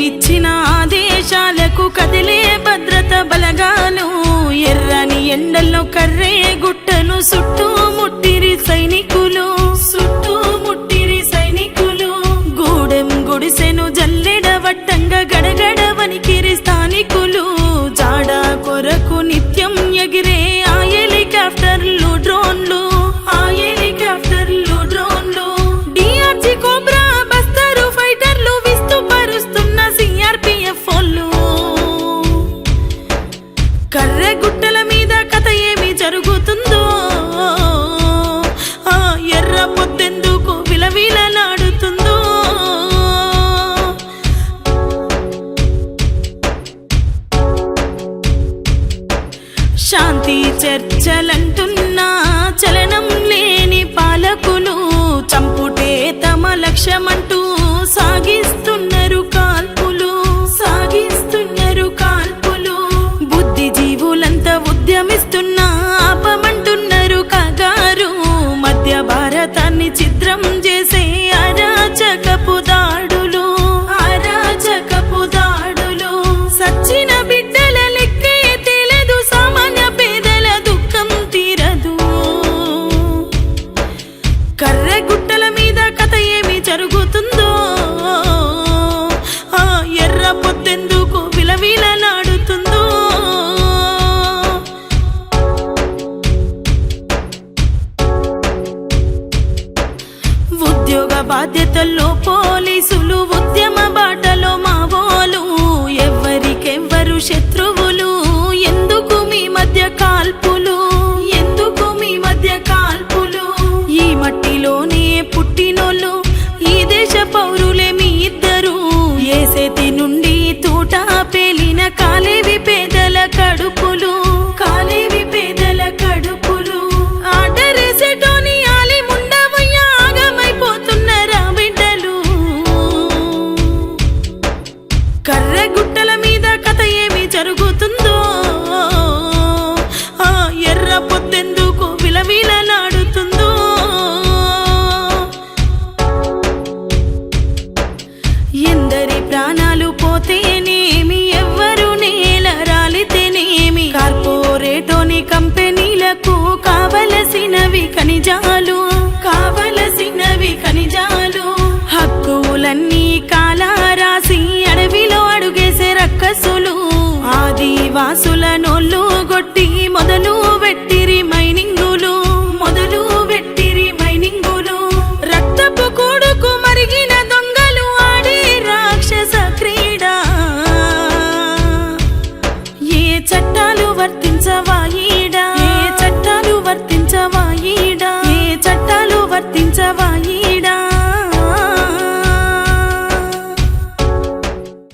ఇచ్చిన ఆదేశాలకు కదిలే భద్రత బలగాలు ఎర్రని ఎండల్లో కర్రే గుట్టను చుట్టూ ముట్టిరి సైనికులు చుట్టూ ముట్టిరి సైనికులు. గూడెం గుడిసెను జల్లెడ వట్టంగా గడగ చర్చలంటున్న బాధ్యతల్లో పోలీసులు ఉద్యమ బాటలో మావోలు ఎవరికెవ్వరు శత్రువులు? ఎందుకు మీ మధ్య కాల్పులు? ఎందుకు మీ మధ్య కాల్పులు? ఈ మట్టిలోనే పుట్టినోళ్ళు ఈ దేశ పౌరులే మీ ఇద్దరు. ఏ నుండి తూట పేలిన కాలేవి పేదల కడుపులు. కర్రె గుట్టల మీద కథ ఏమి జరుగుతుందో? ఆ ఎర్ర పొద్దెందుకు విలవిలలాడుతుందో? ఎందరి ప్రాణాలు పోతేనేమి ఎవ్వరు నేల రాలితేనేమి? కార్పొరేటోని కంపెనీలకు కావలసినవి ఖనిజాలు కావలసినవి ఖనిజాలు. హక్కులన్నీ ఆదివాసుల నోళ్ళు గొట్టి మొదలు వెట్టిరి మైనింగులు మొదలు వెట్టిరి మైనింగులు. రక్తపు కొడుకు మరిగిన దొంగలు ఆడే రాక్షస క్రీడ. ఏ చట్టాలు వర్తించవాయిడా ఏ చట్టాలు వర్తించవాయిడా ఏ చట్టాలు వర్తించవా